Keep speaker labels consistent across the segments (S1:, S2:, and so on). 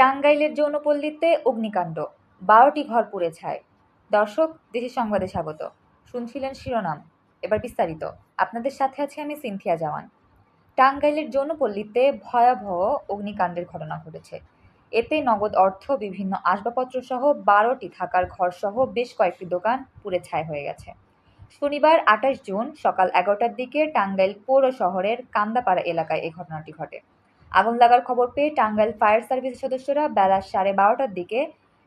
S1: টাঙ্গাইলের যৌনপল্লীতে অগ্নিকাণ্ড। বারোটি ঘর পুড়ে ছায় দর্শক, দেশের সংবাদে স্বাগত। শুনছিলেন শিরোনাম। এবার বিস্তারিত। আপনাদের সাথে আছি আমি সিনথিয়া জাওয়ান। টাঙ্গাইলের যৌনপল্লীতে ভয়াবহ অগ্নিকাণ্ডের ঘটনা ঘটেছে। এতে নগদ অর্থ, বিভিন্ন আসবাবপত্র সহ বারোটি থাকার ঘর সহ বেশ কয়েকটি দোকান পুড়ে ছাই হয়ে গেছে। শনিবার আঠাশ জুন সকাল এগারোটার দিকে টাঙ্গাইল পৌর শহরের কান্দাপাড়া এলাকায় এই ঘটনাটি ঘটে। আগুন লাগার খবর পেয়ে টাঙ্গাইল ফায়ার সার্ভিসের সদস্যরা বেলা সাড়ে বারোটার দিকে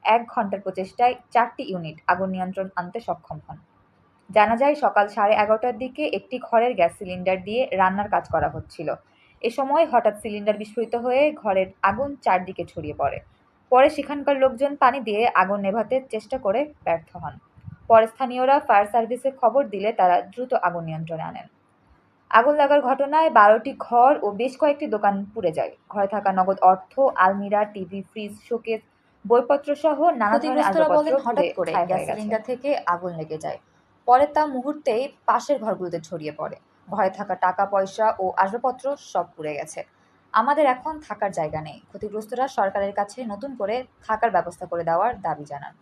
S1: এক ঘণ্টার প্রচেষ্টায় চারটি ইউনিট আগুন নিয়ন্ত্রণ আনতে সক্ষম হন। জানা যায়, সকাল সাড়ে এগারোটার দিকে একটি ঘরের গ্যাস সিলিন্ডার দিয়ে রান্নার কাজ করা হচ্ছিল। এ সময় হঠাৎ সিলিন্ডার বিস্ফোরিত হয়ে ঘরের আগুন চারদিকে ছড়িয়ে পড়ে। পরে সেখানকার লোকজন পানি দিয়ে আগুন নেভাতে চেষ্টা করে ব্যর্থ হন। পরে স্থানীয়রা ফায়ার সার্ভিসে খবর দিলে তারা দ্রুত আগুন নিয়ন্ত্রণে আনেন। আগুন লাগার ঘটনায় বারোটি ঘর ও বেশ কয়েকটি দোকান পুড়ে যায়। ঘরে থাকা নগদ অর্থ আলমিরা টিভি ফ্রিজ শোকেস বইপত্র সহ নানা ধরনের
S2: ক্ষতিগ্রস্তরা বলেন হঠাৎ করে গ্যাস সিলিন্ডার থেকে আগুন লেগে যায়। পরে তা মুহূর্তেই পাশের ঘরগুলোতে ছড়িয়ে পড়ে। ঘরে থাকা টাকা পয়সা ও আসবাবপত্র সব পুড়ে গেছে। আমাদের এখন থাকার জায়গা নেই। ক্ষতিগ্রস্তরা সরকারের কাছে নতুন করে থাকার ব্যবস্থা করে দেওয়ার দাবি জানান।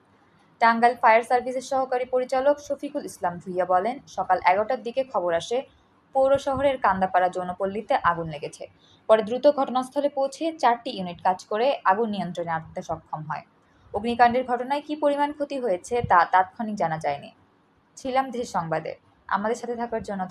S2: টাঙ্গাইল ফায়ার সার্ভিসের সহকারী পরিচালক শফিকুল ইসলাম ভুইয়া বলেন সকাল এগারোটার দিকে খবর আসে পৌর শহরের কান্দাপাড়া যৌনপল্লীতে আগুন লেগেছে। পরে দ্রুত ঘটনাস্থলে পৌঁছে চারটি ইউনিট কাজ করে আগুন নিয়ন্ত্রণে আনতে সক্ষম হয়। অগ্নিকাণ্ডের ঘটনায় কি পরিমাণ ক্ষতি হয়েছে তা তাৎক্ষণিক জানা যায়নি। ছিলাম দেশের সংবাদে। আমাদের সাথে থাকার জন্য